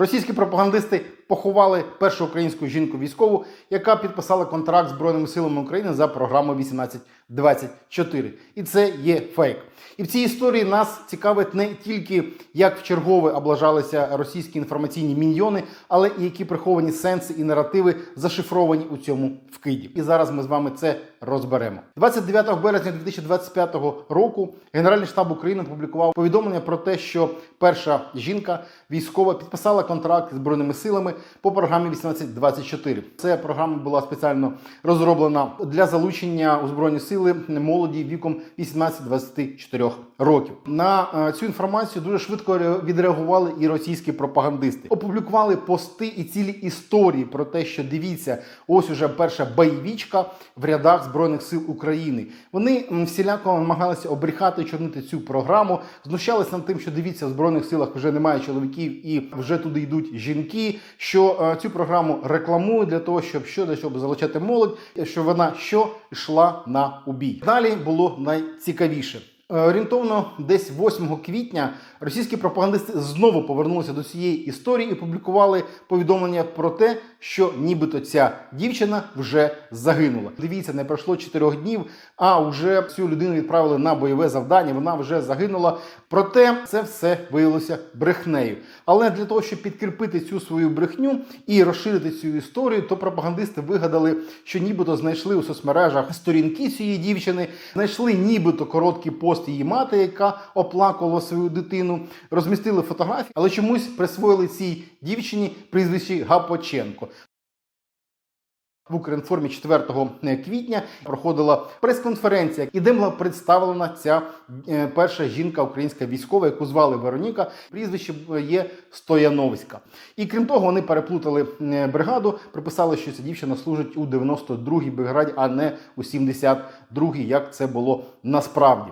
Російські пропагандисти поховали першу українську жінку військову, яка підписала контракт з Збройними силами України за програмою 1824. І це є фейк. І в цій історії нас цікавить не тільки як в чергове облажалися російські інформаційні міньйони, але і які приховані сенси і наративи зашифровані у цьому вкиді. І зараз ми з вами це розберемо. 29 березня 2025 року Генеральний штаб України опублікував повідомлення про те, що перша жінка військова підписала контракт з збройними силами по програмі 1824. Ця програма була спеціально розроблена для залучення у збройні сили молоді віком 18-24 років. На е, цю інформацію дуже швидко відреагували і російські пропагандисти. Опублікували пости і цілі історії про те, що дивіться, ось уже перша бойовічка в рядах збройних сил України. Вони всіляко намагалися обріхати, чорнити цю програму, знущалися над тим, що дивіться, в збройних силах вже немає чоловіків і вже туди йдуть жінки. Що е, цю програму рекламують для того, щоб що щоб залучати молодь, що вона що йшла на убій. Далі було найцікавіше. Е, Орієнтовно десь 8 квітня російські пропагандисти знову повернулися до цієї історії і публікували повідомлення про те, що нібито ця дівчина вже загинула. Дивіться, не пройшло 4 днів, а вже цю людину відправили на бойове завдання. Вона вже загинула. Проте це все виявилося брехнею. Але для того, щоб підкріпити цю свою брехню і розширити цю історію, то пропагандисти вигадали, що нібито знайшли у соцмережах сторінки цієї дівчини, знайшли нібито короткий пост її мати, яка оплакувала свою дитину, розмістили фотографії, але чомусь присвоїли цій дівчині прізвище Гапоченко. В Укрінформі 4 квітня проходила прес-конференція, і де була представлена ця е, перша жінка українська військова, яку звали Вероніка. Прізвище е, є Стояновська. І крім того, вони переплутали е, бригаду, приписали, що ця дівчина служить у 92-й бригаді, а не у 72-й, як це було насправді.